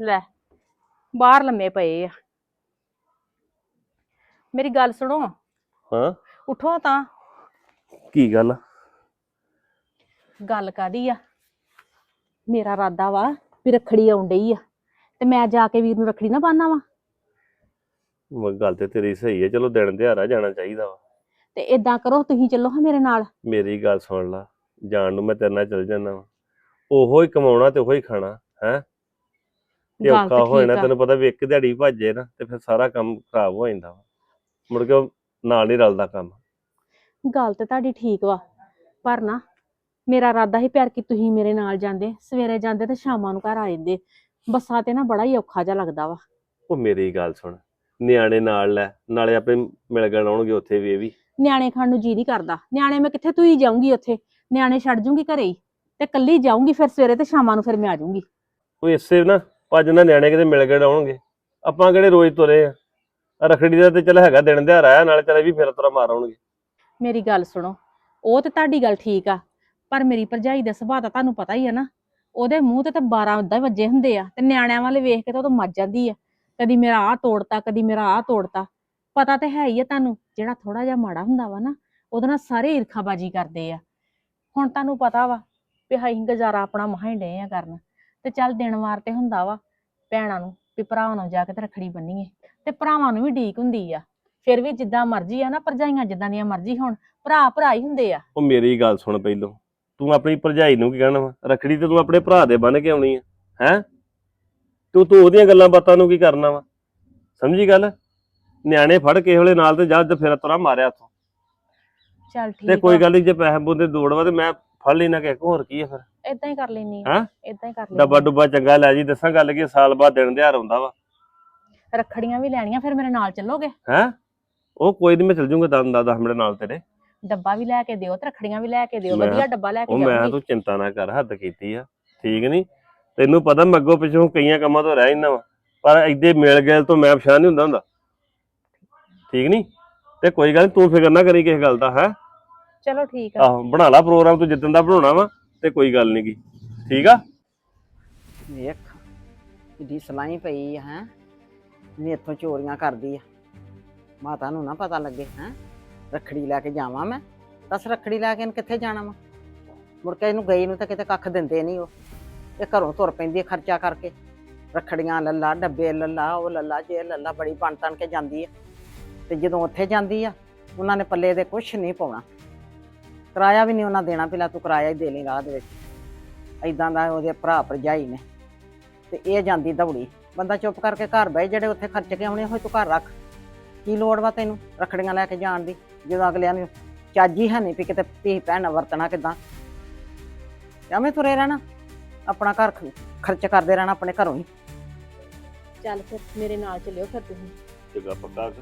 ਲੈ ਬਾਹਰ ਲੰਮੇ ਪਏ ਆ। ਮੇਰੀ ਗੱਲ ਸੁਣੋ। ਹਾਂ। ਉਠੋ ਤਾਂ। ਕੀ ਗੱਲ? ਗੱਲ ਕਾਦੀ ਆ? ਮੇਰਾ ਇਰਾਦਾ ਵਾ ਵੀ ਰੱਖੜੀ ਆਉਣ ਡਈ ਆ ਤੇ ਮੈਂ ਜਾ ਕੇ ਵੀਰ ਨੂੰ ਰੱਖੜੀ ਨਾ ਬੰਨਾਂ ਵਾ। ਗੱਲ ਤੇ ਤੇਰੀ ਸਹੀ ਹੈ ਚਲੋ ਦਿਨ ਦਿਹਾੜਾ ਜਾਣਾ ਚਾਹੀਦਾ ਵਾ। ਤੇ ਇਦਾਂ ਕਰੋ ਤੁਸੀਂ ਚੱਲੋ ਹਾਂ ਮੇਰੇ ਨਾਲ। ਮੇਰੀ ਗੱਲ ਸੁਣ ਲਾ ਜਾਣ ਨੂੰ ਮੈਂ ਤੇਰੇ ਨਾਲ ਚੱਲ ਜਾਣਾ ਵਾ। ਉਹੋ ਹੀ ਕਮਾਉਣਾ ਤੇ ਉਹੋ ਹੀ ਖਾਣਾ ਹੈ? ਗੱਲ ਔਖਾ ਤਾਂ ਹੋ ਜਾਣਾ ਠੀਕ ਆ। ਤੈਨੂੰ ਪਤਾ ਵੀ ਇੱਕ ਦਿਹਾੜੀ ਭੱਜੇ ਨਾ ਤੇ ਫਿਰ ਸਾਰਾ ਕੰਮ ਖਰਾਬ ਹੋ ਜਾਂਦਾ ਵਾ। ਮੁੜ ਕੇ ਉਹ ਨਾਲ ਨਹੀਂ ਰਲਦਾ ਕੰਮ। ਗੱਲ ਤੇ ਤੁਹਾਡੀ ਠੀਕ ਵਾ। ਪਰ ਨਾ ਮੇਰਾ ਇਰਾਦਾ ਹੀ ਪਿਆਰ ਕਿ ਤੁਸੀਂ ਮੇਰੇ ਨਾਲ ਜਾਂਦੇ। ਸਵੇਰੇ ਜਾਂਦੇ ਤੇ ਸ਼ਾਮਾਂ ਨੂੰ ਘਰ ਆ ਜਾਂਦੇ। ਬੱਸਾਂ ਤੇ ਨਾ ਬੜਾ ਹੀ ਔਖਾ ਜਿਹਾ ਲੱਗਦਾ ਵਾ। ਉਹ ਮੇਰੀ ਗੱਲ ਸੁਣ। ਨਿਆਣੇ ਨਾਲ ਲੈ ਨਾਲੇ ਆਪਣੇ ਮਿਲ ਗਣ ਆਉਣਗੇ ਉੱਥੇ ਵੀ ਇਹ ਵੀ। ਨਿਆਣੇ ਖਾਣ ਨੂੰ ਜੀ ਨਹੀਂ ਕਰਦਾ। ਨਿਆਣੇ ਮੈਂ ਕਿੱਥੇ ਤੂੰ ਹੀ ਜਾਊਂਗੀ ਉੱਥੇ। ਨਿਆਣੇ ਛੱਡ ਜੂੰਗੀ ਘਰੇ ਹੀ। ਤੇ ਕੱਲੀ ਜਾਊਂਗੀ ਫਿਰ ਸਵੇਰੇ ਤੇ ਸ਼ਾਮਾਂ ਨੂੰ ਫਿਰ ਮੈਂ ਆ ਜਾਊਂਗੀ ਉਹ ਇਸੇ ਨਾ ਭੱਜ ਨਾ ਨਿਆਣੇ ਕਿਤੇ ਮਿਲ ਗਣ ਆਉਣਗੇ ਆਪਾਂ ਕਿਹੜੇ ਰੋਜ਼ ਤੁਰੇ ਆ? ਆਹ ਰੱਖੜੀ ਦਾ ਤੇ ਚੱਲ ਹੈਗਾ ਦਿਨ ਦਿਹਾੜਾ ਆ, ਨਾਲੇ ਚੱਲ ਇਹ ਵੀ ਫਿਰ ਤੁਰਾ ਮਾਰ ਆਉਣਗੇ। ਮੇਰੀ ਗੱਲ ਸੁਣੋ, ਉਹ ਤੇ ਤੁਹਾਡੀ ਗੱਲ ਠੀਕ ਆ, ਪਰ ਮੇਰੀ ਭਰਜਾਈ ਦਾ ਸੁਭਾਅ ਤਾਂ ਤੁਹਾਨੂੰ ਪਤਾ ਹੀ ਆ ਨਾ, ਉਹਦੇ ਮੂੰਹ ਤੇ ਤਾਂ 12 ਉਦਾਂ ਹੀ ਵੱਜੇ ਹੁੰਦੇ ਆ, ਤੇ ਨਿਆਣਿਆਂ ਵਾਲੇ ਵੇਖ ਕੇ ਤਾਂ ਉਹ ਤਾਂ ਮੱਜ ਜਾਂਦੀ ਆ। ਕਦੀ ਮੇਰਾ ਆਹ ਤੋੜਤਾ, ਕਦੀ ਮੇਰਾ ਆਹ ਤੋੜਤਾ, ਪਤਾ ਤੇ ਹੈ ਹੀ ਆ ਤੁਹਾਨੂੰ, ਜਿਹੜਾ ਥੋੜਾ ਜਿਹਾ ਮਾੜਾ ਹੁੰਦਾ ਵਾ ਨਾ, ਉਹਦੇ ਨਾਲ ਸਾਰੇ ਈਰਖਾਬਾਜੀ ਕਰਦੇ ਆ। ਹੁਣ ਤੁਹਾਨੂੰ ਪਤਾ ਵਾ ਵੀ ਅਸੀਂ ਗੁਜ਼ਾਰਾ ਆਪਣਾ ਮਹਾਂ ਹੀ ਡੇ ਆ ਕਰਨ, ਤੇ ਚੱਲ ਦਿਨ ਵਾਰ ਤੇ ਹੁੰਦਾ ਵਾ ਭੈਣਾਂ ਨੂੰ ਵੀ ਭਰਾਵਾਂ ਨੂੰ ਜਾ ਕੇ ਤੇ ਰੱਖੜੀ ਬੰਨੀਏ। ਤੇ ਭਰਾਵਾਂ ਨੂੰ ਵੀ ਢੀਕ ਹੁੰਦੀ ਆ। ਫਿਰ ਵੀ ਜਿੱਦਾਂ ਮਰਜ਼ੀ ਆ ਨਾ ਭਰਜਾਈਆਂ ਜਿੱਦਾਂ ਦੀਆਂ ਮਰਜ਼ੀ ਹੋਣ ਭਰਾ ਭਰਾ ਹੀ ਹੁੰਦੇ ਆ। ਉਹ ਮੇਰੀ ਗੱਲ ਸੁਣ ਪਹਿਲੋਂ। ਤੂੰ ਆਪਣੀ ਭਰਜਾਈ ਨੂੰ ਕੀ ਕਹਿਣਾ ਵਾ? ਰੱਖੜੀ ਤੇ ਤੂੰ ਆਪਣੇ ਭਰਾ ਦੇ ਬੰਨ ਕੇ ਆਉਣੀ ਆ ਹੈ? ਤੂੰ ਤੂੰ ਉਹਦੀਆਂ ਗੱਲਾਂ ਬਾਤਾਂ ਨੂੰ ਕੀ ਕਰਨਾ ਵਾ? ਸਮਝੀ ਗੱਲ? ਨਿਆਣੇ ਫੜ ਕੇ ਵੇਲੇ ਨਾਲ ਤੇ ਜਦ ਫਿਰ ਤੁਰਾ ਮਾਰਿਆ ਉੱਥੋਂ। ਚੱਲ ਠੀਕ ਤੇ ਕੋਈ ਗੱਲ ਨਹੀਂ ਜੇ ਪੈਸੇ ਬੁੰਦੇ ਦੌੜਵਾ ਤੇ ਮੈਂ ਫੜ ਲੈਣਾ ਕਿ ਹੋਰ ਕੀ ਆ ਫਿਰ? ਇਦਾਂ ਹੀ ਕਰ ਲੈਣੀ ਹੈਂ? ਇਦਾਂ ਹੀ ਕਰ ਡੱਬਾ ਲੈਣੀ ਡੁੱਬਾ ਚੰਗਾ ਲੈ ਜੀ ਦੱਸਾਂ ਗੱਲ ਕੀ ਸਾਲ ਬਾਅਦ ਦਿਨ ਦਿਹਾੜ ਆਉਂਦਾ ਵਾ। ਰੱਖੜੀਆਂ ਵੀ ਲੈਣੀਆਂ ਫਿਰ ਮੇਰੇ ਨਾਲ ਚੱਲੋਗੇ? ਹੈ? ਉਹ ਕੋਈ ਨਹੀਂ ਮੈਂ ਚੱਲ ਜੂੰਗਾ ਦਸ ਦਸ ਮਿੰਟ ਨਾਲ ਤੇਰੇ। ਡੱਬਾ ਵੀ ਲੈ ਕੇ ਦਿਓ ਤੇ ਰੱਖੜੀਆਂ ਵੀ ਲੈ ਕੇ ਦਿਓ ਮੈਂ- ਵਧੀਆ ਡੱਬਾ ਲੈ ਉਹ ਕੇ ਮੈਂ ਤੂੰ ਚਿੰਤਾ ਨਾ ਕਰ ਹੱਦ ਕੀਤੀ ਆ। ਠੀਕ ਨਹੀਂ ਤੈਨੂੰ ਪਤਾ ਮੈਂ ਅੱਗੋਂ ਪਿੱਛੋਂ ਕਈਆਂ ਕੰਮਾਂ ਤੋਂ ਰਹਿ ਜਾਂਦਾ ਵਾ। ਪਰ ਐਡੇ ਮਿਲ ਗਏ ਤੋਂ ਮੈਂ ਪਛਾਣ ਨਹੀਂ ਹੁੰਦਾ ਹੁੰਦਾ। ਠੀਕ ਨਹੀਂ ਤੇ ਕੋਈ ਗੱਲ ਨੀ ਤੂੰ ਫਿਕਰ ਨਾ ਕਰੀ ਕਿਸੇ ਗੱਲ ਦਾ ਹੈ? ਚਲੋ ਠੀਕ ਆ। ਆਹੋ ਬਣਾ ਲਾ ਪ੍ਰੋਗਰਾਮ ਤੂੰ ਜਿੱਦਣ ਦਾ ਬਣਾਉਣਾ ਵਾ। ਤੇ ਕੋਈ ਗੱਲ ਨੀ ਗੀ। ਠੀਕ ਆ? ਵੇਖ, ਕਿੱਡੀ ਸਲਾਈ ਪਈ ਆ, ਹੈ? ਵੀ ਇੱਥੋਂ ਚੋਰੀਆਂ ਕਰਦੀ ਆ। ਮਾਤਾ ਨੂੰ ਨਾ ਪਤਾ ਲੱਗੇ, ਹੈ? ਰੱਖੜੀ ਲੈ ਕੇ ਜਾਵਾਂ ਮੈਂ। ਦੱਸ ਰੱਖੜੀ ਲੈ ਕੇ ਇਹਨੂੰ ਕਿੱਥੇ ਜਾਣਾ ਵਾ? ਮੁੜ ਕੇ ਇਹਨੂੰ ਗਈ ਨੂੰ ਤਾਂ ਕਿਤੇ ਕੱਖ ਦਿੰਦੇ ਨਹੀਂ ਉਹ। ਇਹ ਘਰੋਂ ਤੁਰ ਪੈਂਦੀ ਆ ਖਰਚਾ ਕਰਕੇ। ਰੱਖੜੀਆਂ ਲੱਲਾ, ਡੱਬੇ ਲੱਲਾ, ਉਹ ਲੱਲਾ, ਜੇ ਲੱਲਾ, ਬੜੀ ਬਣ ਤਣ ਕੇ ਜਾਂਦੀ ਆ। ਤੇ ਜਦੋਂ ਉੱਥੇ ਜਾਂਦੀ ਆ, ਉਹਨਾਂ ਨੇ ਪੱਲੇ ਦੇ ਕੁਛ ਨਹੀਂ ਪਾਉਣਾ। ਕਿਰਾਇਆ ਵੀ ਨਹੀਂ ਉਹਨਾਂ ਦੇਣਾ ਪਹਿਲਾਂ ਤੂੰ ਕਿਰਾਇਆ ਹੀ ਦੇ ਲਈ ਰਾਹ ਦੇ ਵਿੱਚ। ਐਦਾਂ ਦਾ ਉਹਦੇ ਭਰਾ ਭਰਜਾਈ ਨੇ। ਤੇ ਇਹ ਜਾਂਦੀ ਦੌੜੀ। ਬੰਦਾ ਚੁੱਪ ਕਰਕੇ ਘਰ ਬਹਿ ਜਿਹੜੇ ਉੱਥੇ ਖਰਚ ਕੇ ਆਉਣੇ ਹੋਏ ਤੂੰ ਘਰ ਰੱਖ। ਕੀ ਲੋੜ ਵਾ ਤੈਨੂੰ ਰੱਖੜੀਆਂ ਲੈ ਕੇ ਜਾਣ ਦੀ? ਜਦੋਂ ਅਗਲਿਆਂ ਨੂੰ ਚਾਜੀ ਹੈ ਨਹੀਂ ਵੀ ਕਿਤੇ ਧੀ ਭੈਣ ਨਾਲ ਵਰਤਣਾ ਕਿਦਾਂ। ਐਵੇਂ ਤੁਰੇ ਰਹਿਣਾ। ਆਪਣਾ ਘਰ ਖ- ਖਰਚ ਕਰਦੇ ਰਹਿਣਾ ਆਪਣੇ ਘਰੋਂ ਹੀ। ਚੱਲ ਫਿਰ ਮੇਰੇ ਨਾਲ ਚੱਲਿਓ ਫਿਰ ਤੁਸੀਂ। ਚੰਗਾ ਪੱਕਾ।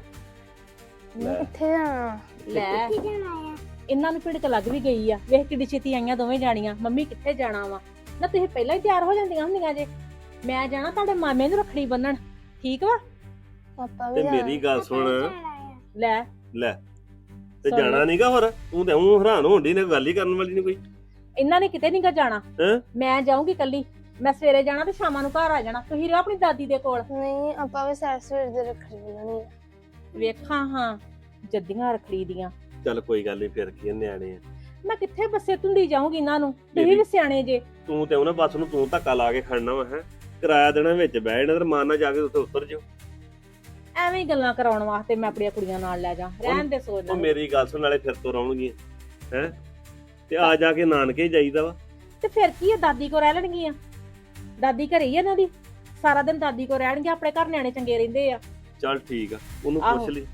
ਲੈ। ਕਿੱਥੇ ਜਾਣਾ? ਲੈ। ਕਿੱਥੇ ਜਾਣਾ ਆ ਇਹਨਾਂ ਨੂੰ ਭਿੜਕ ਲੱਗ ਵੀ ਗਈ ਆ। ਵੇਖ ਕਿੱਡੀ ਛੇਤੀ ਆਈਆਂ ਦੋਵੇਂ ਜਾਣੀਆਂ। ਮੰਮੀ ਕਿੱਥੇ ਜਾਣਾ ਵਾ? ਨਾ ਤੁਸੀਂ ਪਹਿਲਾਂ ਹੀ ਤਿਆਰ ਹੋ ਜਾਂਦੀਆਂ ਹੁੰਦੀਆਂ ਜੇ। ਮੈਂ ਜਾਣਾ ਤੁਹਾਡੇ ਮਾਮੇ ਨੂੰ ਰੱਖੜੀ ਬੰਨਣ। ਠੀਕ ਵਾ? ਪਾਪਾ ਵੀ ਤੇ ਮੇਰੀ ਗੱਲ ਸੁਣ। ਲੈ। ਲੈ। ਤੇ ਸੁਣ ਜਾਣਾ। ਨਹੀਂਗਾ ਹੋਰ? ਤੂੰ ਤੇ ਉਹ ਹੈਰਾਨ ਹੋਣ ਡਈ ਨੇ ਗੱਲ ਹੀ ਕਰਨ ਵਾਲੀ ਨਹੀਂ ਕੋਈ। ਇਹਨਾਂ ਨੇ ਕਿਤੇ ਨਹੀਂਗਾ ਜਾਣਾ। ਹੈਂ? ਮੈਂ ਜਾਊਂਗੀ ਕੱਲੀ ਮੈਂ ਸਵੇਰੇ ਜਾਣਾ ਤੇ ਸ਼ਾਮਾਂ ਨੂੰ ਘਰ ਆ ਜਾਣਾ। ਤੁਸੀਂ ਰਹੋ ਆਪਣੀ ਦਾਦੀ ਦੇ ਕੋਲ। ਨਹੀਂ ਆਪਾਂ ਵੀ ਸੈਰ ਸਵੇਰ ਦੇ ਬਣਾਉਣੀ ਆ। ਵੇਖਾਂ ਹਾਂ ਜੱਦੀਆਂ ਰੱਖੜੀ ਦੀਆਂ। ਚੱਲ ਕੋਈ ਗੱਲ ਨਹੀਂ ਫਿਰ ਕੀ ਆ, ਨਿਆਣੇ ਆ। ਮੈਂ ਕਿੱਥੇ ਬੱਸੇ ਧੁੰਦੀ ਜਾਊਂਗੀ ਇਹਨਾਂ ਨੂੰ? ਤੁਸੀਂ ਬੇਬੀ। ਵੀ ਸਿਆਣੇ ਜੇ। ਤੂੰ ਤੇ ਉਹਨਾਂ ਬੱਸ ਨੂੰ ਤੂੰ ਧੱਕਾ ਲਾ ਕੇ ਖੜਨਾ ਵਾ ਹੈ। ਕਿਰਾਇਆ ਦੇਣਾ ਵਿੱਚ ਬਹਿ ਜਾਣਾ ਤੇ ਮਾਨ ਜਾ ਕੇ ਉੱਥੇ ਉਤਰ ਜਾਓ। ਐਵੇਂ ਹੀ ਗੱਲਾਂ ਕਰਾਉਣ ਵਾਸਤੇ ਮੈਂ ਆਪਣੀਆਂ ਕੁੜੀਆਂ ਨਾਲ ਲੈ ਜਾ। ਰਹਿਣ ਦੇ ਸੋਚ ਉਹ ਮੇਰੀ ਗੱਲ ਸੁਣ ਨਾਲੇ ਫਿਰ ਤੋਂ ਆਉਣਗੀਆਂ ਹੈ। ਤੇ ਆ ਜਾ ਕੇ ਨਾਨਕੇ ਜਾਈਦਾ ਵਾ। ਤੇ ਫਿਰ ਕੀ ਆ ਦਾਦੀ ਕੋ ਰਹਿ ਲੈਣਗੀਆਂ? ਦਾਦੀ ਘਰੇ ਹੀ ਆ ਇਹਨਾਂ ਦੀ? ਸਾਰਾ ਦਿਨ ਦਾਦੀ ਕੋ ਰਹਿਣਗੇ ਆਪਣੇ ਘਰ ਨਿਆਣੇ ਚੰਗੇ ਰਹਿੰਦੇ ਆ। ਚੱਲ ਠੀਕ ਆ ਉਹਨੂੰ ਆਹੋ। ਪੁੱਛ ਲਈ।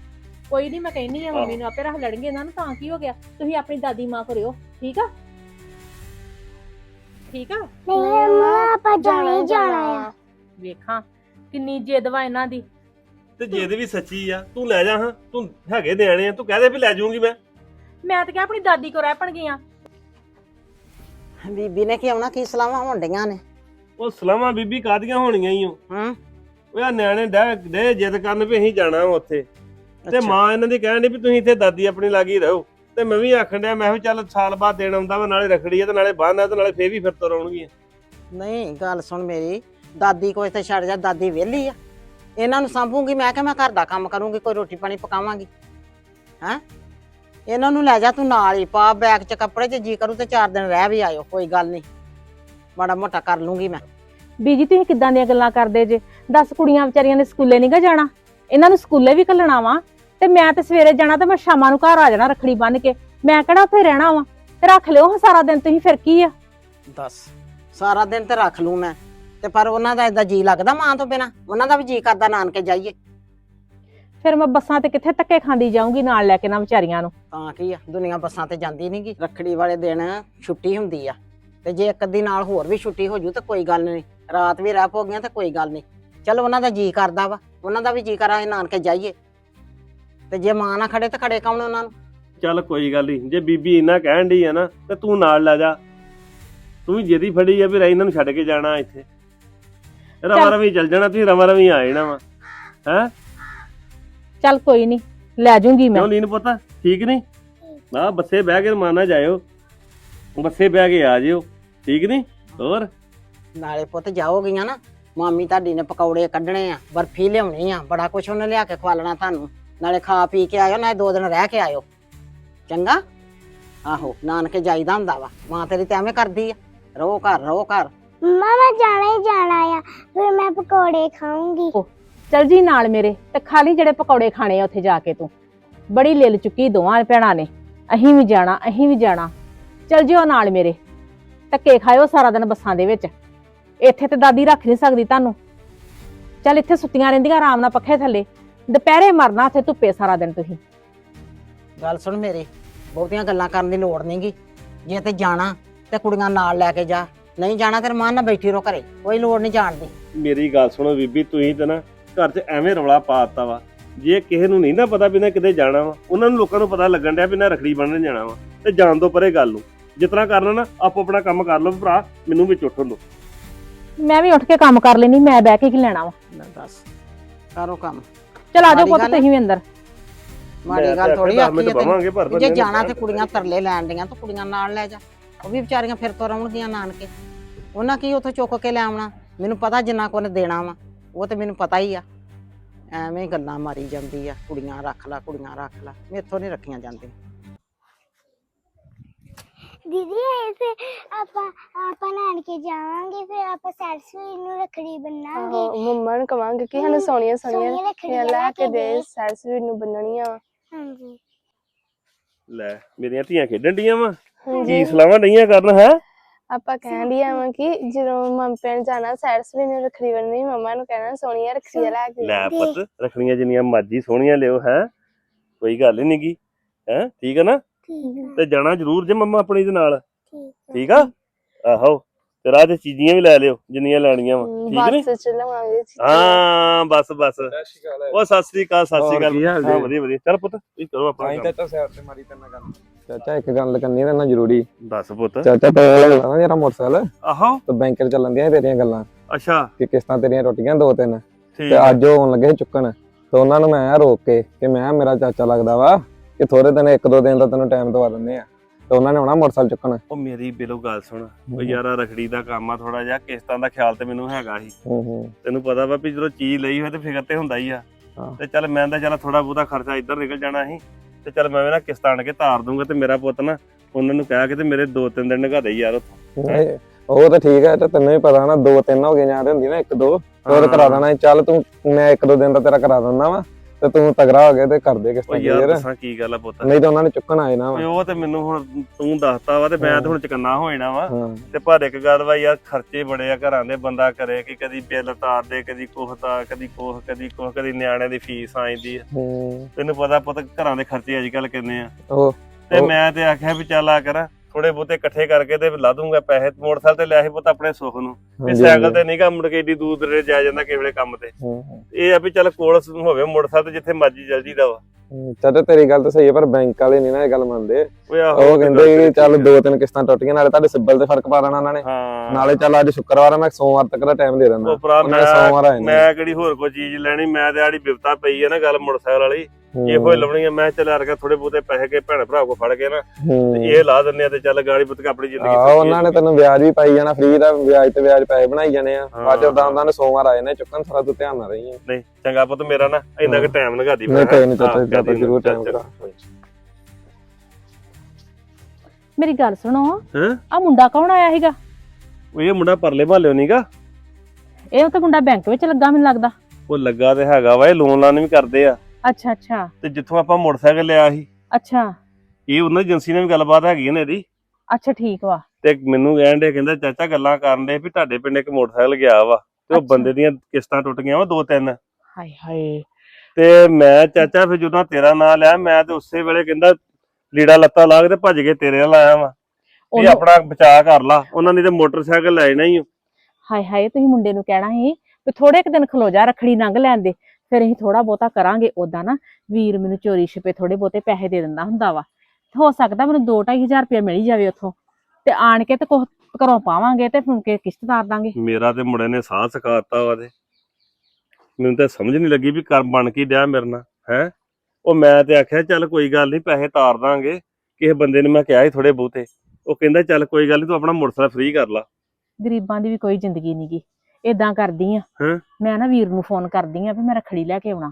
ਕੋਈ ਨਹੀਂ ਮੈਂ ਕਹਿੰਨੀ ਆ ਮੰਮੀ ਨੂੰ ਆਪੇ ਰੱਖ ਲੈਣਗੇ ਇਹਨਾਂ ਨੂੰ ਤਾਂ ਕੀ ਹੋ ਗਿਆ? ਤੁਸੀਂ ਆਪਣੀ ਦਾਦੀ ਮਾਂ ਕੋ ਰਿਓ ਠੀਕ ਆ? ਠੀਕ ਆ? ਨਹੀਂ ਮਾਂ ਆਪਾਂ ਜਾਣਾ ਹੀ ਜਾਣਾ ਆ। ਵੇਖਾਂ ਕਿੰਨੀ ਜਿੱਦ ਵਾ ਇਹਨਾਂ ਦੀ। ਤੇ ਜਿੱਦ ਵੀ ਸੱਚੀ ਆ ਤੂੰ ਲੈ ਜਾ ਹਾਂ ਤੂੰ ਹੈਗੇ ਨਿਆਣੇ ਆ ਤੂੰ ਕਹਦੇ ਵੀ ਲੈ ਜਾਊਂਗੀ ਮੈਂ। ਮੈਂ ਤਾਂ ਕਿਹਾ ਆਪਣੀ ਦਾਦੀ ਕੋ ਰਹਿ ਪਣ ਗਈਆਂ ਬੀਬੀ ਨੇ ਕੀ ਆਉਣਾ ਕੀ ਸਲਾਹਾਂ ਹੋਣ ਡਈਆਂ ਨੇ? ਉਹ ਸਲਾਮਾਂ ਬੀਬੀ ਕਾਦੀਆਂ ਹੋਣੀਆਂ ਹੀ ਓ? ਹੂੰ। ਉਹ ਆ ਨਿਆਣੇ ਡੈ ਡੇ ਜਿੱਦ ਕਰਨ ਵੀ ਅਸੀਂ ਜਾਣਾ ਵਾ ਉੱਥੇ। ਤੇ। ਮਾਂ ਇਹਨਾਂ ਦੀ ਕਹਿਣ ਡਈ ਵੀ ਤੁਸੀਂ ਇੱਥੇ ਦਾਦੀ ਆਪਣੀ ਲਾਗੀ ਰਹੋ। ਤੇ ਮੈਂ ਵੀ ਆਖਣ ਡਿਆ ਮੈਂ ਵੀ ਚੱਲ ਸਾਲ ਬਾਅਦ ਦੇਣ ਆਉਂਦਾ ਵਾ ਨਾਲੇ ਰਖੜੀ ਆ ਤੇ ਨਾਲੇ ਬੰਨ ਆ ਤੇ ਨਾਲੇ ਫੇਰ ਵੀ ਫਿਰ ਤੋਂ ਆਉਣਗੀਆਂ। ਨਹੀਂ ਗੱਲ ਸੁਣ ਮੇਰੀ ਦਾਦੀ ਕੋਈ ਤੇ ਛੱਡ ਜਾ ਦਾਦੀ ਵਿਹਲੀ ਆ। ਇਹਨਾਂ ਨੂੰ ਸੰਭੂਗੀ ਮੈਂ ਕਿ ਮੈਂ ਘਰ ਦਾ ਕੰਮ ਕਰੂੰਗੀ ਕੋਈ ਰੋਟੀ ਪਾਣੀ ਪਕਾਵਾਂਗੀ। ਹੈਂ? ਇਹਨਾਂ ਨੂੰ ਲੈ ਜਾ ਤੂੰ ਨਾਲ ਹੀ ਪਾ ਬੈਗ 'ਚ ਕੱਪੜੇ 'ਚ ਜੀ ਕਰੂ ਤੇ ਚਾਰ ਦਿਨ ਰਹਿ ਵੀ ਆਇਓ ਕੋਈ ਗੱਲ ਨਹੀਂ। ਮਾੜਾ ਮੋਟਾ ਕਰ ਲੂੰਗੀ ਮੈਂ। ਬੀਜੀ ਤੁਸੀਂ ਕਿੱਦਾਂ ਦੀਆਂ ਗੱਲਾਂ ਕਰਦੇ ਜੇ? 10 ਕੁੜੀਆਂ ਵਿਚਾਰੀਆਂ ਨੇ ਸਕੂਲੇ ਨਹੀਂ ਗਾ ਜਾਣਾ? ਇਹਨਾਂ ਨੂੰ ਸਕੂਲੇ ਵੀ ਘੱਲਣਾ ਵਾ ਤੇ ਮੈਂ ਤੇ ਸਵੇਰੇ ਜਾਣਾ ਤੇ ਮੈਂ ਸ਼ਾਮਾਂ ਨੂੰ ਘਰ ਆ ਜਾਣਾ ਰੱਖੜੀ ਬੰਨ ਕੇ। ਮੈਂ ਕਿਹੜਾ ਉੱਥੇ ਰਹਿਣਾ ਵਾ? ਤੇ ਰੱਖ ਲਿਓ ਹਾਂ ਸਾਰਾ ਦਿਨ ਤੁਸੀਂ ਫਿਰ ਕੀ ਆ? ਦੱਸ ਸਾਰਾ ਦਿਨ ਤੇ ਰੱਖ ਲੂੰ ਮੈਂ। ਤੇ ਪਰ ਉਹਨਾਂ ਦਾ ਏਦਾਂ ਜੀ ਲੱਗਦਾ ਮਾਂ ਤੋਂ ਬਿਨਾ? ਉਹਨਾਂ ਦਾ ਵੀ ਜੀ ਕਰਦਾ ਨਾਨਕੇ ਜਾਈਏ। ਫਿਰ ਮੈਂ ਬੱਸਾਂ ਤੇ ਕਿੱਥੇ ਧੱਕੇ ਖਾਂਦੀ ਜਾਊਂਗੀ ਨਾਲ ਲੈ ਕੇ ਨਾ ਵਿਚਾਰੀਆਂ ਨੂੰ? ਤਾਂ ਕੀ ਆ? ਦੁਨੀਆ ਬੱਸਾਂ ਤੇ ਜਾਂਦੀ ਨਹੀਂਗੀ ਰੱਖੜੀ ਵਾਲੇ ਦਿਨ ਛੁੱਟੀ ਹੁੰਦੀ ਆ। ਤੇ ਜੇ ਇੱਕ ਅੱਧੀ ਨਾਲ ਹੋਰ ਵੀ ਛੁੱਟੀ ਹੋ ਜੂ ਤਾਂ ਕੋਈ ਗੱਲ ਨਹੀਂ ਰਾਤ ਵੀ ਰਹਿ ਪੋਗੀਆਂ ਤਾਂ ਕੋਈ ਗੱਲ ਨਹੀਂ ਚਲੋ ਉਹਨਾਂ ਦਾ ਜੀ ਕਰਦਾ ਵਾ। ਉਹਨਾਂ ਦਾ ਵੀ ਜੀ ਕਰਾਂ ਨਾਨਕੇ ਜਾਈਏ। ਤੇ ਜੇ ਮਾਂ ਨਾ ਖੜੇ ਤਾਂ ਖੜੇ ਕੌਣ ਉਹਨਾਂ ਨੂੰ? ਚੱਲ ਕੋਈ ਗੱਲ ਨਹੀਂ ਜੇ ਬੀਬੀ ਇੰਨਾ ਕਹਿਣ ਡਈ ਆ ਨਾ ਤੇ ਤੂੰ ਨਾਲ ਲੈ ਜਾ। ਤੂੰ ਵੀ ਜਿਹਦੀ ਫੜੀ ਆ ਵੀ ਰਾ ਇਹਨਾਂ ਨੂੰ ਛੱਡ ਕੇ ਜਾਣਾ ਇੱਥੇ। ਚੱਲ। ਰਵੀ ਚੱਲ ਜਾਣਾ ਤੁਸੀਂ ਰਵਾ ਰਵੀ ਆ ਜਾਣਾ ਵਾ। ਹੈ? ਚੱਲ ਕੋਈ ਨਹੀਂ ਲੈ ਜਾਊਂਗੀ ਮੈਂ। ਕਿਉਂ ਲੀਨ ਪੁੱਤ? ਠੀਕ ਨਹੀਂ? ਆ ਬੱਸੇ ਬਹਿ ਕੇ ਮਾਨਾ ਜਾਇਓ। ਬੱਸੇ ਬਹਿ ਕੇ ਆ ਜਿਓ। ਠੀਕ ਨਹੀਂ? ਹੋਰ? ਨਾਲੇ ਪੁੱਤ ਜਾਓਗੀਆਂ ਨਾ ਮਾਮੀ ਤੁਹਾਡੀ ਨੇ ਪਕੌੜੇ ਕੱਢਣੇ ਆ ਬਰਫੀ ਲਿਆਉਣੀ ਆ ਬੜਾ ਕੁਛ ਉਹਨੇ ਲਿਆ ਕੇ ਖਵਾਲਣਾ ਤੁਹਾਨੂੰ। ਨਾਲੇ ਖਾ ਪੀ ਕੇ ਆਇਓ ਨਾਲੇ ਦੋ ਦਿਨ ਰਹਿ ਕੇ ਆਇਓ। ਚੰਗਾ? ਆਹੋ ਨਾਨਕੇ ਜਾਈਦਾ ਹੁੰਦਾ ਵਾ ਮਾਂ ਤੇਰੀ ਤੇ ਐਵੇਂ ਕਰਦੀ ਆ। ਰਹੋ ਘਰ ਰਹੋ ਘਰ। ਮੰਮਾ ਮੈਂ ਜਾਣਾ ਹੀ ਜਾਣਾ ਆ ਫਿਰ ਮੈਂ ਪਕੌੜੇ ਖਾਊਂਗੀ। ਚੱਲ ਜੀ ਨਾਲ ਮੇਰੇ ਤੇ ਖਾ ਲਈ ਜਿਹੜੇ ਪਕੌੜੇ ਖਾਣੇ ਆ ਉੱਥੇ ਜਾ ਕੇ ਤੂੰ। ਬੜੀ ਲਿਲ ਚੁੱਕੀ ਦੋਵਾਂ ਭੈਣਾਂ ਨੇ। ਅਹੀਂ ਵੀ ਜਾਣਾ ਅਹੀਂ ਵੀ ਜਾਣਾ। ਚੱਲ ਜਿਓ ਨਾਲ ਮੇਰੇ ਧੱਕੇ ਖਾਇਓ ਸਾਰਾ ਦਿਨ ਬੱਸਾਂ ਦੇ ਵਿੱਚ। ਇੱਥੇ ਤੇ ਦਾਦੀ ਰੱਖ ਨਹੀਂ ਸਕਦੀ ਤੁਹਾਨੂੰ। ਚੱਲ ਇੱਥੇ ਸੁੱਤੀਆਂ ਰਹਿੰਦੀਆਂ ਆਰਾਮ ਨਾਲ ਪੱਖੇ ਥੱਲੇ। ਦੁਪਹਿਰੇ ਮਰਨਾ ਇੱਥੇ ਧੁੱਪੇ ਸਾਰਾ ਦਿਨ ਤੁਸੀਂ। ਗੱਲ ਸੁਣ ਮੇਰੀ ਬਹੁਤੀਆਂ ਗੱਲਾਂ ਕਰਨ ਦੀ ਲੋੜ ਨਹੀਂਗੀ ਜੇ ਤੇ ਜਾਣਾ ਤੇ ਕੁੜੀਆਂ ਨਾਲ ਲੈ ਕੇ ਜਾ। ਨਹੀਂ ਜਾਣਾ ਤੇ ਮਾਂ ਨਾਲ ਬੈਠੀ ਰੋ ਘਰੇ ਕੋਈ ਲੋੜ ਨਹੀਂ ਜਾਣ ਦੀ। ਮੇਰੀ ਗੱਲ ਸੁਣੋ ਬੀਬੀ ਤੁਸੀਂ ਤਾਂ ਨਾ ਘਰ 'ਚ ਐਵੇਂ ਰੌਲਾ ਪਾਤਾ ਵਾ। ਜੇ ਕਿਸੇ ਨੂੰ ਨਹੀਂ ਨਾ ਪਤਾ ਵੀ ਨਾ ਕਿਤੇ ਜਾਣਾ ਵਾ ਉਹਨਾਂ ਨੂੰ ਲੋਕਾਂ ਨੂੰ ਪਤਾ ਲੱਗਣ ਡਿਆ ਵੀ ਨਾ ਰਖੜੀ ਬੰਨਣ ਜਾਣਾ ਵਾ। ਤੇ ਜਾਣ ਤੋਂ ਪਰੇ ਗੱਲ ਨੂੰ। ਜਿਤਨਾ ਕਰਨਾ ਨਾ ਆਪੋ ਆਪਣਾ ਕੰਮ ਕਰ ਲਓ ਭਰਾ ਮੈਨੂੰ ਵਿੱਚ ਉੱਠਣ ਦਿਓ ਮੈਂ ਵੀ ਉੱਠ ਕੇ ਕੰਮ ਕਰ ਲੈਣੀ ਮੈਂ ਬਹਿ ਕੇ ਕੀ ਲੈਣਾ ਵਾ। ਲੈ ਦੱਸ ਕਰੋ ਕੰਮ। ਚਲ ਆ ਜਾਓ ਪੁੱਤ। ਤੁਸੀਂ ਵੀ ਅੰਦਰ। ਮਾੜੀ ਗੱਲ ਥੋੜੀ ਆਖੀ ਹੈ ਬਵਾਂਗੇ ਪਰ ਜੇ ਜਾਣਾ ਤੇ ਕੁੜੀਆਂ ਤਰਲੇ ਲੈਣ ਡੀਆਂ ਤਾਂ ਕੁੜੀਆਂ ਨਾਲ ਲੈ ਜਾ। ਉਹ ਵੀ ਵਿਚਾਰੀਆਂ ਫਿਰ ਤੋਂ ਆਉਣਗੀਆਂ ਨਾਨਕੇ। ਉਹਨਾਂ ਕੀ ਉੱਥੋਂ ਚੁੱਕ ਕੇ ਲੈ ਆਉਣਾ? ਮੈਨੂੰ ਪਤਾ ਜਿੰਨਾ ਕੁ ਉਹਨੇ ਦੇਣਾ ਵਾ ਉਹ ਤੇ ਮੈਨੂੰ ਪਤਾ ਹੀ ਆ। ਐਵੇਂ ਗੱਲਾਂ ਮਾਰੀ ਜਾਂਦੀ ਆ ਕੁੜੀਆਂ ਰੱਖ ਲੈ ਕੁੜੀਆਂ ਰੱਖ ਲੈ ਮੇਥੋਂ ਨਹੀਂ ਰੱਖੀਆਂ ਜਾਂਦੀਆਂ। ਦੀਦੀ ਇਹ ਫਿਰ ਆਪਾਂ ਆਪਾਂ ਨਾਨਕੇ ਜਾਵਾਂਗੇ ਫਿਰ ਆਪਾਂ ਸਰਸਵੀ ਨੂੰ ਰੱਖੜੀ ਬੰਨਾਂਗੇ। ਆਹੋ, ਮੰਮਾ ਨੂੰ ਕਵਾਂਗੇ ਕਿ ਸਾਨੂੰ ਸੋਹਣੀਆਂ ਸੋਹਣੀਆਂ ਸੋਹਣੀਆਂ ਰੱਖੜੀਆਂ ਰੱਖੜੀਆਂ ਲੈ ਕੇ ਦੇ। ਸਰਸਵੀਰ ਨੂੰ ਬੰਨਣੀਆਂ। ਵਾਂ। ਹਾਂਜੀ। ਲੈ ਮੇਰੀਆਂ ਧੀਆਂ ਖੇਡਣ ਡੀਆਂ ਵਾ। ਕੀ ਸਲਾਵਾਂ ਡਈਆਂ ਕਰਨ ਹੈ? ਆਪਾਂ ਕਹਿੰਦੀ ਆ ਵਾਂ ਕਿ ਜਦੋਂ ਮੰਮ ਪਿੰਡ ਜਾਣਾ ਸਰਸਵੀਰ ਨੂੰ ਰੱਖੜੀ ਬੰਨਣੀ ਮੰਮਾ ਨੂੰ ਕਹਿਣਾ ਸੋਹਣੀਆਂ ਰੱਖੜੀਆਂ ਲੈ ਕੇ। ਲੈ ਪੁੱਤ ਰਖੜੀਆਂ ਜਿੰਨੀਆਂ ਮਰਜ਼ੀ ਸੋਹਣੀਆਂ ਲਿਓ ਹੈ? ਕੋਈ ਗੱਲ ਹੀ ਨਹੀਂਗੀ ਹੈ? ਠੀਕ ਹੈ ਨਾ? ਠੀਕ ਆ। ਤੇ ਜਾਣਾ ਜ਼ਰੂਰ ਜੇ ਮੰਮਾ ਆਪਣੀ ਦੇ ਨਾਲ। ਠੀਕ ਆ। ਠੀਕ ਆ? ਆਹੋ ਤੇ ਰਾਹ ਚੀਜ਼ੀਆਂ ਵੀ ਲੈ ਲਿਓ ਜਿੰਨੀਆਂ ਲੈਣੀਆਂ ਵਾ। ਠੀਕ ਨਹੀਂ? ਬੱਸ ਚ ਲਵਾਂਗੇ ਹਾਂ ਬਸ ਬਸ। ਉਹ ਸਤਿ ਸ੍ਰੀ ਅਕਾਲ ਸਤਿ ਸ੍ਰੀ ਅਕਾਲ। ਹਾਂ? ਵਧੀਆ ਵਧੀਆ। ਚੱਲ ਪੁੱਤ ਇਹ ਕਰੋ ਆਪਣਾ ਆਈ ਕੰਮ। ਤਾਂ ਸਿਰ ਤੇ ਮਾਰੀ ਤੈਨੂੰ ਗੱਲ। ਚਾਚਾ ਇੱਕ ਗੱਲ ਕਰਨੀ ਹੈ ਨਾ ਜ਼ਰੂਰੀ। ਦੱਸ ਪੁੱਤ। ਚਾਚਾ ਪੈਸੇ ਲੈਣਾ ਜਰਾ ਮੋਟਰਸਾਈਕਲ? ਆਹੋ। ਤੇ ਬੈਂਕ 'ਚ ਚੱਲਣ ਦੀਆਂ ਤੇਰੀਆਂ ਗੱਲਾਂ। ਅੱਛਾ। ਕਿ ਕਿਸ਼ਤਾਂ ਤੇਰੀਆਂ ਟੁੱਟੀਆਂ ਦੋ ਤਿੰਨ। ਤੇ। ਅੱਜ ਉਹ ਆਉਣ ਲੱਗੇ ਚੁੱਕਣ। ਤੇ ਉਹਨਾਂ ਨੂੰ ਮੈਂ ਰੋਕ ਕੇ ਕਿ ਮੈਂ ਮੇਰਾ ਚਾਚਾ ਲੱਗਦਾ ਵਾ। ਕਿ ਥੋੜੇ ਦਿਨ ਇੱਕ ਦੋ ਦਿਨ ਦਾ ਤੈਨੂੰ ਟਾਈਮ ਦਵਾ ਦਿੰਦੇ ਆ। ਤੇ ਉਹਨਾਂ ਨੇ ਆਉਣਾ ਮੋਟਰਸਾਈਕਲ ਚੁੱਕਣ। ਉਹ ਮੇਰੀ ਬਿਲੋ ਗੱਲ ਸੁਣ। ਉਹ ਯਾਰਾ ਰਖੜੀ ਦਾ ਕੰਮ ਆ ਥੋੜਾ ਜਿਹਾ ਕਿਸ਼ਤਾਂ ਦਾ ਖਿਆਲ ਤੇ ਮੈਨੂੰ ਹੈਗਾ ਸੀ। ਹੂੰ ਹੂੰ। ਤੈਨੂੰ ਪਤਾ ਵਾ ਵੀ ਜਦੋਂ ਚੀਜ਼ ਲਈ ਹੋਏ ਤੇ ਫਿਕਰ ਤੇ ਹੁੰਦਾ ਹੀ ਆ। ਹਾਂ। ਤੇ ਚੱਲ ਮੈਂ ਤਾਂ ਚੱਲ ਥੋੜਾ ਬਹੁਤਾ ਖਰਚਾ ਇੱਧਰ ਨਿਕਲ ਜਾਣਾ ਸੀ। ਤੇ ਚੱਲ ਮੈਂ ਵੀ ਨਾ ਕਿਸ਼ਤਾਂ ਆਣ ਕੇ ਤਾਰ ਦੂੰਗਾ ਤੇ ਮੇਰਾ ਪੁੱਤ ਨਾ ਉਹਨਾਂ ਨੂੰ ਕਹਿ ਕੇ ਤੇ ਮੇਰੇ ਦੋ ਤਿੰਨ ਦਿਨ ਨਿਗਾ ਦੇ ਯਾਰ ਉੱਥੋਂ। ਨਹੀਂ, ਉਹ ਤਾਂ ਠੀਕ ਹੈ ਤੇ ਤੈਨੂੰ ਵੀ ਪਤਾ ਨਾ ਦੋ ਤਿੰਨ ਹੋ ਗਏ ਜਾਂ ਹੁੰਦੀ ਨਾ ਇੱਕ ਦੋ। ਤਾਂ ਕਰਾ ਦੇਣਾ ਸੀ। ਚੱਲ ਤੂੰ ਮੈਂ ਇੱਕ ਦੋ ਦਿਨ ਦਾ ਤੇਰਾ ਕਰਾ ਦਿੰਦਾ ਵਾ। ਤੇ ਤੂੰ ਤਗੜਾ ਹੋ ਗਿਆ ਤੇ ਕਰ ਦੇ ਉਹ ਕਿਸ਼ਤਾਂ ਯਾਰ। ਦੱਸਾਂ ਕੀ ਗੱਲ ਆ ਪੁੱਤ। ਨਹੀਂ ਤਾਂ ਉਹਨਾਂ ਨੇ ਚੁੱਕਣ ਆਏ ਨਾ ਵਾ। ਉਹ ਤੇ ਮੈਨੂੰ ਹੁਣ ਤੂੰ ਦੱਸਤਾ ਵਾ ਤੇ ਮੈਂ ਤਾਂ ਹੁਣ ਚਕੰਨਾ ਹੋ ਜਾਣਾ ਵਾ। ਤੇ ਪਰ ਇੱਕ ਗੱਲ ਵਾ ਯਾਰ ਖਰਚੇ ਬੜੇ ਆ ਘਰਾਂ ਦੇ ਬੰਦਾ ਕਰੇ ਕਿ ਕਦੀ ਬਿੱਲ ਤਾਰ ਦੇ ਕਦੀ ਕੁਛ ਤਾ ਕਦੀ ਕੁਛ ਕਦੀ ਕੁਛ ਕਦੀ ਨਿਆਣਿਆਂ ਦੀ ਫੀਸ ਆਈਂਦੀ ਆ। ਤੈਨੂੰ ਪਤਾ ਪੁੱਤ ਘਰਾਂ ਦੇ ਖਰਚੇ ਅੱਜ ਕੱਲ ਕਿੰਨੇ ਆ। ਉਹ ਤੇ ਮੈਂ ਤੇ ਆਖਿਆ ਵੀ ਚੱਲ ਆ ਕਰ। ਥੋੜੇ ਬਹੁਤੇ ਇਕੱਠੇ ਕਰਕੇ ਤੇ ਲਾ ਦੂੰਗਾ ਪੈਸੇ ਮੋਟਰਸਾਈਕਲ ਤੇ ਲਿਆ ਸੀ ਪੁੱਤ ਆਪਣੇ ਸੁੱਖ ਨੂੰ। ਵੀ ਸਾਈਕਲ ਤੇ ਨਹੀਂਗਾ ਮੁੜ ਕੇ ਏਡੀ ਦੂਰ ਦਰੇ ਜਾ ਜਾਂਦਾ ਕਿਸੇ ਵੇਲੇ ਕੰਮ ਤੇ। ਹੂੰ, ਹੂੰ। ਇਹ ਆ ਵੀ ਚੱਲ ਕੋਲ ਹੋਵੇ ਮੋਟਰਸਾਈਕਲ ਤੇ ਜਿੱਥੇ ਮਰਜ਼ੀ ਚੱਲ ਜੀਦਾ ਵਾ। ਹੂੰ, ਚਾਚਾ ਤੇਰੀ ਗੱਲ ਤਾਂ ਸਹੀ ਹੈ ਪਰ ਬੈਂਕ ਵਾਲੇ ਨਹੀਂ ਨਾ ਇਹ ਗੱਲ ਮੰਨਦੇ। ਉਹ ਕਹਿੰਦੇ ਕਿ ਚੱਲ। ਦੋ ਤਿੰਨ ਕਿਸ਼ਤਾਂ ਟੁੱਟ ਗਈਆਂ ਨਾਲੇ ਤੁਹਾਡੇ ਸਿੱਬਲ ਤੇ ਫ਼ਰਕ ਪਾ ਦੇਣਾ ਉਹਨਾਂ ਨੇ। ਹਾਂ। ਨਾਲੇ ਚੱਲ ਅੱਜ ਸ਼ੁੱਕਰਵਾਰ ਆ ਮੈਂ ਸੋਮਵਾਰ ਤੱਕ ਦਾ ਟਾਈਮ ਦੇ ਦਿੰਦਾ। ਉਹਨਾਂ ਨੇ ਸੋਮਵਾਰ ਆ ਜਾਣਾ। ਮੈਂ ਕਿਹੜੀ ਹੋਰ ਕੋਈ ਚੀਜ਼ ਲੈਣੀ ਮੈਂ ਤੇ ਆੜੀ ਬਿਪਤਾ ਪਈ ਆ ਨਾ ਗੱਲ ਮੋਟਰਸਾਈਕਲ ਵਾਲੀ। ਇਹ ਹੋਏ ਲਾਉਣੀ ਆ ਮੈਂ ਚੱਲ ਯਾਰ ਥੋੜੇ ਬਹੁਤੇ ਪੈਸੇ ਕੇ ਭੈਣ ਭਰਾ ਕੋ ਫੜ ਕੇ ਨਾ ਤੇ ਇਹ ਲਾ ਦਿੰਨੇ ਆ ਤੇ ਚੱਲ ਗਾੜੀ ਪੁੱਤ ਕੇ ਆਪਣੀ ਜ਼ਿੰਦਗੀ ਆ। ਉਹਨਾਂ ਨੇ। ਤੈਨੂੰ ਵਿਆਜ ਵੀ ਪਾਈ ਜਾਣਾ ਫ੍ਰੀ ਦਾ ਵਿਆਜ ਤੇ ਵਿਆਜ ਪੈਸੇ ਬਣਾਈ ਜਾਣੇ ਆ। ਬਾਅਦ ਉਦਾਂ ਉਹਨਾਂ ਨੇ ਸੋਮਵਾਰ ਆਏ ਨੇ ਚੁੱਕਣ ਸਾਰਾ ਤੂੰ ਧਿਆਨ ਨਾਲ ਰਹੀ ਨਹੀਂ ਚੰਗਾ ਪੁੱਤ ਮੇਰਾ ਨਾ ਇੰਨਾ ਕੁ। ਟਾਈਮ ਲਗਾਦੀ ਨਹੀਂ ਕੋਈ ਨਹੀਂ ਤਾਂ ਤਾਂ ਜ਼ਰੂਰ ਟਾਈਮ ਕਰਾ। ਮੇਰੀ ਗੱਲ ਸੁਣੋ। ਹਾਂ? ਆ ਮੁੰਡਾ ਕੌਣ ਆਇਆ ਸੀਗਾ? ਉਹ ਇਹ ਮੁੰਡਾ ਪਰਲੇ ਭਾਲਿਓ ਨਹੀਂਗਾ ਇਹ ਤਾਂ ਮੁੰਡਾ ਬੈਂਕ ਵਿੱਚ ਲੱਗਾ ਮੈਨੂੰ ਲੱਗਦਾ। ਉਹ ਲੱਗਾ ਤੇ ਹੈਗਾ ਵਾ ਇਹ ਲੋਨ ਲਾਨ ਵੀ ਕਰਦੇ ਆ। ਅੱਛਾ ਅੱਛਾ। ਤੇ ਜਿੱਥੋਂ ਆਪਾਂ ਮੋਟਰਸਾਈਕਲ ਲਿਆ ਸੀ। ਅੱਛਾ। ਇਹ ਉਹਨਾਂ ਏਜੰਸੀ ਨਾਲ ਵੀ ਗੱਲਬਾਤ ਹੈਗੀ ਨੇ ਇਹਦੀ। ਅੱਛਾ ਠੀਕ ਵਾ। ਤੇ ਮੈਨੂੰ ਕਹਿਣ ਦੇ ਕਹਿੰਦਾ ਚਾਚਾ ਗੱਲਾਂ ਕਰਨ ਦੇ ਵੀ ਤੁਹਾਡੇ ਪਿੰਡ ਇੱਕ ਮੋਟਰਸਾਈਕਲ ਗਿਆ ਵਾ ਤੇ ਉਹ। ਬੰਦੇ ਦੀਆਂ ਕਿਸ਼ਤਾਂ ਟੁੱਟ ਗਈਆਂ ਵਾ ਦੋ ਤਿੰਨ ਹਾਏ ਹਾਏ। ਤੇ ਮੈਂ ਚਾਚਾ ਫਿਰ ਜਦੋਂ ਤੇਰਾ ਨਾਂ ਲਿਆ ਮੈਂ ਤੇ ਉਸੇ ਵੇਲੇ ਕਹਿੰਦਾ ਲੀੜਾ ਲੱਤਾ ਲਾ ਕੇ ਤੇ ਭੱਜ ਕੇ ਤੇਰੇ ਨਾਲ ਆਇਆ ਵਾ। ਉਹਨੂੰ ਆਪਣਾ ਬਚਾਅ ਕਰ ਲਾ ਉਹਨਾਂ ਨੇ ਤੇ ਮੋਟਰਸਾਈਕਲ ਲੈ ਜਾਣਾ ਹੀ। ਹਾਏ ਹਾਏ ਤੁਸੀਂ ਮੁੰਡੇ ਨੂੰ ਕਹਿਣਾ ਸੀ ਵੀ ਥੋੜੇ ਕੁ ਦਿਨ ਖਲੋ ਜਾ ਰੱਖੜੀ ਲੰਘ ਲੈਣ ਦੇ। ਫਿਰ ਅਸੀਂ ਥੋੜਾ ਬਹੁਤਾ ਕਰਾਂਗੇ ਉਦਾਂ ਨਾ ਵੀਰ ਮੈਨੂੰ ਚੋਰੀ ਛਿਪੇ ਥੋੜੇ ਬਹੁਤੇ ਪੈਸੇ ਦੇ ਦਿੰਦਾ ਹੁੰਦਾ ਵਾ। ਹੋ ਸਕਦਾ ਮੈਨੂੰ 2-2500 ਰੁਪਏ ਮਿਲ ਜਾਵੇ ਉੱਥੋਂ। ਤੇ ਆਣ ਕੇ ਤੇ ਕੁਛ ਘਰੋਂ ਪਾਵਾਂਗੇ ਤੇ ਫੁਣ ਕੇ ਕਿਸ਼ਤ ਤਾਰ ਦਾਂਗੇ। ਮੇਰਾ ਤੇ ਮੁੰਡੇ ਨੇ ਸਾਹ ਸਿਖਾਤਾ ਵਾ ਤੇ। ਮੈਨੂੰ ਤਾਂ ਸਮਝ ਨਹੀਂ ਲੱਗੀ ਵੀ ਕਰ ਬਣ ਕੀ ਡਿਆ ਮੇਰੇ ਨਾਲ ਹੈ? ਉਹ ਮੈਂ ਤੇ ਆਖਿਆ ਚੱਲ ਕੋਈ ਗੱਲ ਨਹੀਂ ਪੈਸੇ ਤਾਰ ਦਾਂਗੇ। ਕਿਸੇ ਬੰਦੇ ਨੇ ਮੈਂ ਕਿਹਾ ਸੀ ਥੋੜੇ ਬਹੁਤੇ। ਉਹ ਕਹਿੰਦਾ ਚੱਲ ਕੋਈ ਗੱਲ ਨਹੀਂ ਤੂੰ ਆਪਣਾ ਮੋਟਰਸਾਈਕਲ ਫ੍ਰੀ ਕਰ ਲਾ। ਗਰੀਬਾਂ ਦੀ ਵੀ ਕੋਈ ਜ਼ਿੰਦਗੀ ਨਹੀਂਗੀ ਇਦਾਂ ਕਰਦੀ ਆ। ਹੈਂ? ਮੈਂ ਨਾ ਵੀਰ ਨੂੰ ਫੋਨ ਕਰਦੀ ਆ ਵੀ ਮੈਂ ਰੱਖੜੀ ਲੈ ਕੇ ਆਉਣਾ।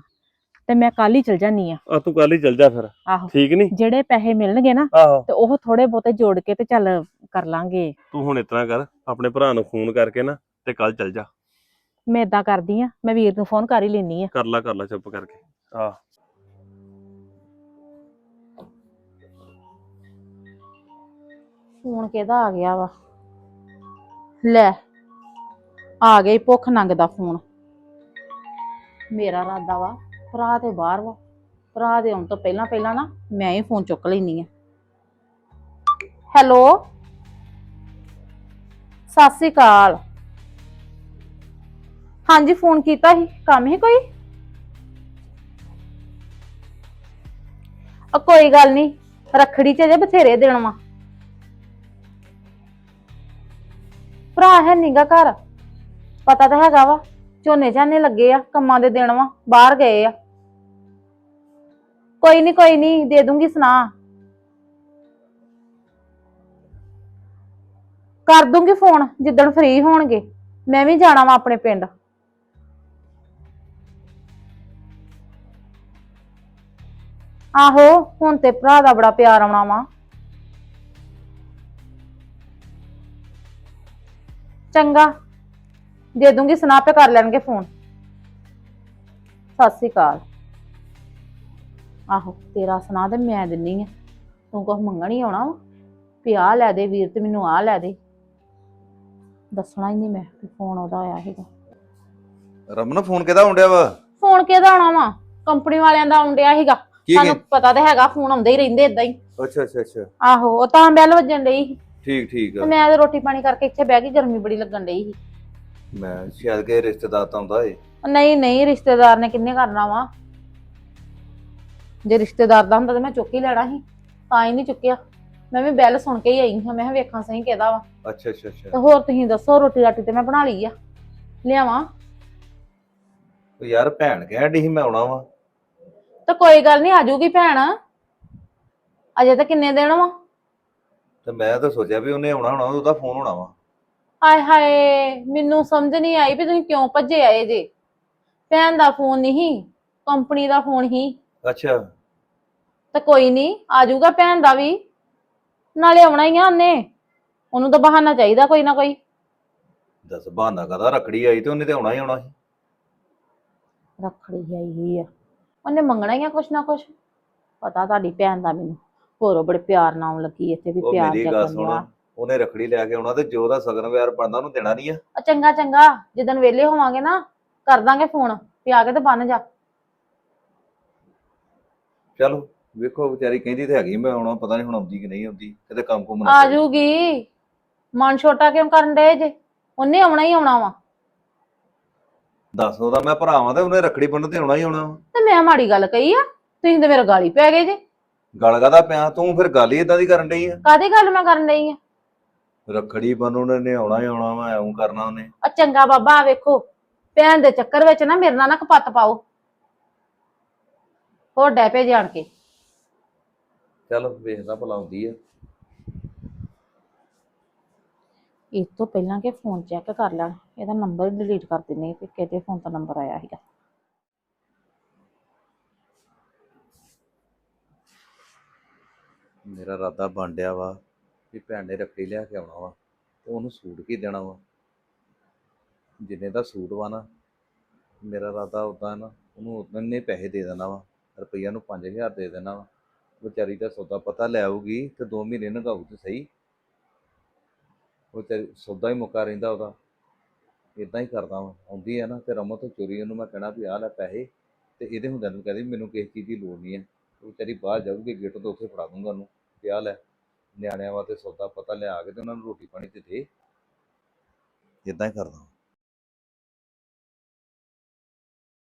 ਤੇ ਮੈਂ ਕੱਲ ਹੀ ਚਲ ਜਾਨੀ ਆ। ਆ ਤੂੰ ਕੱਲ ਹੀ ਚੱਲ ਜਾ ਫਿਰ। ਆਹੋ। ਠੀਕ ਨਹੀਂ ਜਿਹੜੇ ਪੈਸੇ ਮਿਲਣਗੇ ਨਾ ਆਹੋ। ਤੇ ਉਹ ਥੋੜੇ ਬਹੁਤੇ ਜੋੜ ਕੇ ਤੇ ਚੱਲ ਕਰ ਲਾਂਗੇ। ਤੂੰ ਹੁਣ ਇਤਨਾ ਕਰ ਆਪਣੇ ਭਰਾ ਨੂੰ ਫੋਨ ਕਰਕੇ ਨਾ ਤੇ ਕੱਲ ਚੱਲ ਜਾ। ਮੈਂ ਇਦਾਂ ਕਰਦੀ ਆ ਮੈਂ ਵੀਰ ਨੂੰ ਫੋਨ ਕਰ ਹੀ ਲੈਣੀ ਆ। ਕਰ ਲਾ ਕਰ ਲਾ ਚੁੱਪ ਕਰਕੇ। ਆ। ਫੋਨ ਕਿਹਦਾ ਆ ਗਿਆ ਵਾ? ਲੈ। ਆ ਗਈ ਭੁੱਖ ਨੰਗ ਦਾ ਫੋਨ। ਮੇਰਾ ਰਾਦਾ ਵਾ, ਭਰਾ ਤੇ ਬਾਹਰ ਵਾ। ਭਰਾ ਦੇ ਆਉਣ ਤੋਂ ਪਹਿਲਾਂ ਪਹਿਲਾਂ ਨਾ ਮੈਂ ਹੀ ਫੋਨ ਚੁੱਕ ਲੈਣੀ ਆ। ਹੈਲੋ? ਸਤਿ ਸ੍ਰੀ ਅਕਾਲ। ਹਾਂਜੀ, ਫੋਨ ਕੀਤਾ ਸੀ? ਕੰਮ ਹੀ ਕੋਈ? ਆ ਕੋਈ ਗੱਲ ਨਹੀਂ ਰੱਖੜੀ ਚ ਜੇ ਬਥੇਰੇ ਦਿਨ ਵਾ। ਭਰਾ ਹੈ ਨੀਗਾ ਘਰ? ਪਤਾ ਤਾਂ ਹੈਗਾ ਵਾ, ਝੋਨੇ ਝਾਨੇ ਲੱਗੇ ਆ, ਕੰਮਾਂ ਦੇ ਦਿਨ ਵਾ, ਬਾਹਰ ਗਏ ਆ। ਕੋਈ ਨਹੀਂ ਕੋਈ ਨਹੀਂ ਦੇ ਦੂੰਗੀ ਸੁਣਾ। ਕਰ ਦੂੰਗੀ ਫੋਨ, ਜਿੱਦਣ ਫ੍ਰੀ ਹੋਣਗੇ, ਮੈਂ ਵੀ ਜਾਣਾ ਵਾ ਆਪਣੇ ਪਿੰਡ। ਆਹੋ, ਹੁਣ ਤੇ ਭਰਾ ਦਾ ਬੜਾ ਪਿਆਰ ਆਉਣਾ ਵਾ। ਚੰਗਾ। ਦੇ ਦੂੰਗੀ ਸੁਨਾ ਪੇ ਕਰ ਲੈਣਗੇ ਫੋਨ ਸਤਿ ਸ੍ਰੀ ਅਕਾਲ। ਆਹੋ ਤੇਰਾ ਸੁਨਾ ਤੇ ਮੈਂ ਦਿੰਨੀ ਆ। ਤੂੰ ਕੁਛ ਮੰਗਣ ਹੀ ਆਉਣਾ ਆਹ ਲੈ ਦੇ ਵੀਰ ਤੇ ਮੈਨੂੰ ਆਹ ਲੈ ਦੇ। ਦੱਸਣਾ ਹੀ ਨਹੀਂ ਮੈਂ ਵੀ ਫੋਨ ਉਹਦਾ ਆਇਆ ਸੀਗਾ। ਰਮਨ ਫੋਨ ਕਿਹਦਾ ਆਉਂਦਿਆ ਵਾ? ਫੋਨ ਕਿਹਦਾ ਆਉਣਾ ਵਾ? ਕੰਪਨੀ ਵਾਲਿਆਂ ਦਾ ਆਉਂਦਿਆ ਸੀਗਾ। ਕੀ ਸਾਨੂੰ ਕੀ? ਪਤਾ ਤਾਂ ਹੈਗਾ ਫੋਨ ਆਉਂਦੇ ਹੀ ਰਹਿੰਦੇ ਇਦਾਂ ਹੀ। ਅੱਛਾ ਅੱਛਾ ਅੱਛਾ। ਆਹੋ ਉਹ ਤਾਂ ਬੈਲ ਵੱਜਣ ਡਈ ਸੀ। ਠੀਕ ਠੀਕ ਤੇ ਆ ਮੈਂ ਤੇ ਰੋਟੀ ਪਾਣੀ ਕਰਕੇ ਇੱਥੇ ਬਹਿ ਗਈ ਗਰਮੀ ਬੜੀ ਲੱਗਣ ਡਈ ਸੀ। ਮੈਂ ਸ਼ਾਇਦ ਕਿ ਰਿਸ਼ਤੇਦਾਰ ਤਾਂ ਆਉਂਦਾ ਏ। ਨਹੀਂ ਨਹੀਂ ਰਿਸ਼ਤੇਦਾਰ ਨੇ ਕਿੰਨੇ ਕਰਨਾ ਵਾ? ਜੇ ਰਿਸ਼ਤੇਦਾਰ ਦਾ ਹੁੰਦਾ ਤਾਂ ਮੈਂ ਚੁੱਕ ਹੀ ਲੈਣਾ ਸੀ ਤਾਂ ਹੀ ਨਹੀਂ ਚੁੱਕਿਆ। ਮੈਂ ਵੀ ਬੈਲ ਸੁਣ ਕੇ ਹੀ ਆਈ ਹਾਂ ਮੈਂ ਕਿਹਾ ਵੇਖਾਂ ਸਹੀ ਕਿਹਦਾ ਵਾ। ਅੱਛਾ ਅੱਛਾ ਅੱਛਾ। ਤੇ ਹੋਰ ਤੁਸੀਂ ਦੱਸੋ ਰੋਟੀ ਰਾਟੀ ਤੇ ਮੈਂ ਬਣਾ ਲਈ ਆ। ਲਿਆਵਾਂ? ਉਹ ਯਾਰ ਭੈਣ ਕਹਿਣ ਡਈ ਸੀ ਮੈਂ ਆਉਣਾ ਵਾ। ਤਾਂ ਕੋਈ ਗੱਲ ਨਹੀਂ ਆਜੂਗੀ ਭੈਣ। ਅਜੇ ਤਾਂ ਕਿੰਨੇ ਦਿਨ ਵਾ? ਤੇ ਮੈਂ ਤਾਂ ਸੋਚਿਆ ਵੀ ਉਹਨੇ ਆਉਣਾ ਹੋਣਾ ਉਹਦਾ ਫੋਨ ਹੋਣਾ ਵਾ। ਆਏ ਹਾਏ ਮੈਨੂੰ ਸਮਝ ਨਹੀਂ ਆਈ ਵੀ ਤੁਸੀਂ ਕਿਉਂ ਭੱਜੇ ਆਏ ਜੇ। ਭੈਣ ਦਾ ਫੋਨ ਨਹੀਂ ਕੰਪਨੀ ਦਾ ਫੋਨ ਹੀ। ਅੱਛਾ। ਤਾਂ ਕੋਈ ਨਹੀਂ ਆਜੂਗਾ ਭੈਣ ਦਾ ਵੀ। ਨਾਲੇ ਆਉਣਾ ਹੀ ਆ ਉਹਨੇ। ਉਹਨੂੰ ਤਾਂ ਬਹਾਨਾ ਚਾਹੀਦਾ ਕੋਈ ਨਾ ਕੋਈ। ਦੱਸ ਬਹਾਨਾ ਕਦਾ ਰੱਖੜੀ ਆਈ ਤੇ ਉਹਨੇ ਤੇ ਆਉਣਾ ਹੀ ਆਉਣਾ ਸੀ। ਰੱਖੜੀ ਆਈ ਆ। ਉਹਨੇ ਮੰਗਣਾ ਹੀ ਆ ਕੁਛ ਨਾ ਕੁਛ। ਪਤਾ ਤੁਹਾਡੀ ਭੈਣ ਦਾ ਮੈਨੂੰ। ਹੋਰ ਬੜੇ ਪਿਆਰ ਨਾਲ ਆਉਣ ਲੱਗੀ ਇੱਥੇ ਵੀ ਉਹ ਪਿਆਰ ਮੇਰੀ ਗੱਲ ਸੁਣ। ਉਹਨੇ ਰੱਖੜੀ ਲੈ ਕੇ ਆਉਣਾ ਤੇ ਜੋ ਦਾ ਸਗਨ ਵਿਆਹ ਬਣਦਾ ਉਹਨੂੰ ਦੇਣਾ ਨਹੀਂ ਆ। ਆ ਚੰਗਾ ਚੰਗਾ ਜਦੋਂ ਵਿਹਲੇ ਹੋਵਾਂਗੇ ਨਾ ਕਰ ਦਾਂਗੇ ਫੋਨ ਵੀ ਆ ਕੇ ਤੇ ਬੰਨ ਜਾ। ਚਲੋ ਵੇਖੋ ਵਿਚਾਰੀ ਕਹਿੰਦੀ ਤੇ ਹੈਗੀ ਮੈਂ ਆਉਣਾ ਪਤਾ ਨਹੀਂ ਹੁਣ ਆਉਂਦੀ ਕਿ ਨਹੀਂ ਆਉਂਦੀ ਕਿਤੇ ਕੰਮ ਕੁਮ ਨਾ ਆ ਕਰੇ। ਜੂਗੀ। ਮਨ ਛੋਟਾ ਕਿਉਂ ਕਰਨ ਡਏ ਜੇ? ਉਹਨੇ ਆਉਣਾ ਹੀ ਆਉਣਾ ਵਾ। ਦੱਸ ਉਹਦਾ ਮੈਂ ਭਰਾਵਾਂ ਤੇ ਉਹਨੇ ਰੱਖੜੀ ਬੰਨ੍ਹਣ ਤੇ ਆਉਣਾ ਹੀ ਆਉਣਾ ਵਾ। ਤੇ ਮੈਂ ਮਾੜੀ ਗੱਲ ਕਹੀ ਆ ਤੁਸੀਂ ਤੇ ਮੇਰੇ ਗਾਲੀ ਪੈ ਗਏ ਜੇ। ਗਲ ਕਾਹਦਾ ਪਿਆ? ਤੂੰ ਫਿਰ ਗੱਲ ਹੀ ਇਦਾਂ ਦੀ ਕਰਨ ਡਈ ਆ। ਕਾਦੀ ਗੱਲ ਮੈਂ ਕਰਨ ਡਈ ਆ? ਰੱਖੜੀ ਬੰਨ੍ਹਣ ਨੇ ਆਉਣਾ ਹੀ ਆਉਣਾ ਵਾ ਐਉਂ ਕਰਨਾ ਉਹਨੇ। ਆ ਚੰਗਾ ਬਾਬਾ ਆ ਵੇਖੋ ਭੈਣ ਦੇ ਚੱਕਰ ਵਿੱਚ ਨਾ ਮੇਰੇ ਨਾਲ ਨਾ ਕਪੱਤ ਪਾਓ। ਹੋਰ ਡੈ ਪੇ ਜਾਣ ਕੇ। ਚੱਲ ਵੇਖਦਾ ਭਲਾ ਆਉਂਦੀ ਆ। ਇਸ ਤੋਂ ਪਹਿਲਾਂ ਕਿ ਫੋਨ ਚੈੱਕ ਕਰ ਲੈਣ ਇਹਦਾ ਨੰਬਰ ਡਿਲੀਟ ਕਰ ਦਿੰਨੇ ਕਿ ਕਿਹਦੇ ਫੋਨ ਤੋਂ ਨੰਬਰ ਆਇਆ ਸੀਗਾ। ਮੇਰਾ ਇਰਾਦਾ ਬਣ ਡਿਆ ਵਾ। ਵੀ ਭੈਣ ਨੇ ਰੱਖੜੀ ਲਿਆ ਕੇ ਆਉਣਾ ਵਾ ਤੇ ਉਹਨੂੰ ਸੂਟ ਕੀ ਦੇਣਾ ਵਾ? ਜਿੰਨੇ ਦਾ ਸੂਟ ਵਾ ਨਾ, ਮੇਰਾ ਇਰਾਦਾ ਉਦਾਂ ਨਾ, ਉਹਨੂੰ ਉਦਾਂ ਨੇ ਪੈਸੇ ਦੇ ਦੇਣਾ ਵਾ, ਰੁਪਈਆ ਨੂੰ 5000 ਦੇ ਦੇਣਾ ਵਾ। ਵਿਚਾਰੀ ਦਾ ਸੌਦਾ ਪਤਾ ਲੈ ਆਊਗੀ ਤੇ 2 ਮਹੀਨੇ ਨਗਾਊ ਤੇ ਸਹੀ। ਉਹ ਤੇ ਸੌਦਾ ਹੀ ਮੁੱਕਾ ਰਹਿੰਦਾ ਉਹਦਾ। ਇਦਾਂ ਹੀ ਕਰਦਾ ਵਾ, ਆਉਂਦੀ ਆ ਨਾ ਤੇ ਰਮਨ ਤੋਂ ਚੋਰੀ ਉਹਨੂੰ ਮੈਂ ਕਹਿਣਾ ਵੀ ਆਹ ਲੈ ਪੈਸੇ ਤੇ ਇਹਦੇ ਹੁੰਦਿਆਂ ਨੂੰ ਕਹਿੰਦੀ ਮੈਨੂੰ ਕਿਸੇ ਚੀਜ਼ ਦੀ ਲੋੜ ਨਹੀਂ ਹੈ ਉਹ ਵਿਚਾਰੀ ਬਾਹਰ ਜਾਊਗੀ ਗੇਟ ਤੋਂ ਉੱਥੇ ਫੜਾ ਦੂੰਗਾ ਉਹਨੂੰ, ਵੀ ਆਹ ਲੈ। ਨਿਆਣਿਆਂ ਵਾਸਤੇ ਸੌਦਾ ਪਤਾ ਲਿਆ ਕੇ ਤੇ ਉਹਨਾਂ ਨੂੰ ਰੋਟੀ ਪਾਣੀ ਤੇ ਦੇ ਇਦਾਂ ਹੀ ਕਰਦਾ।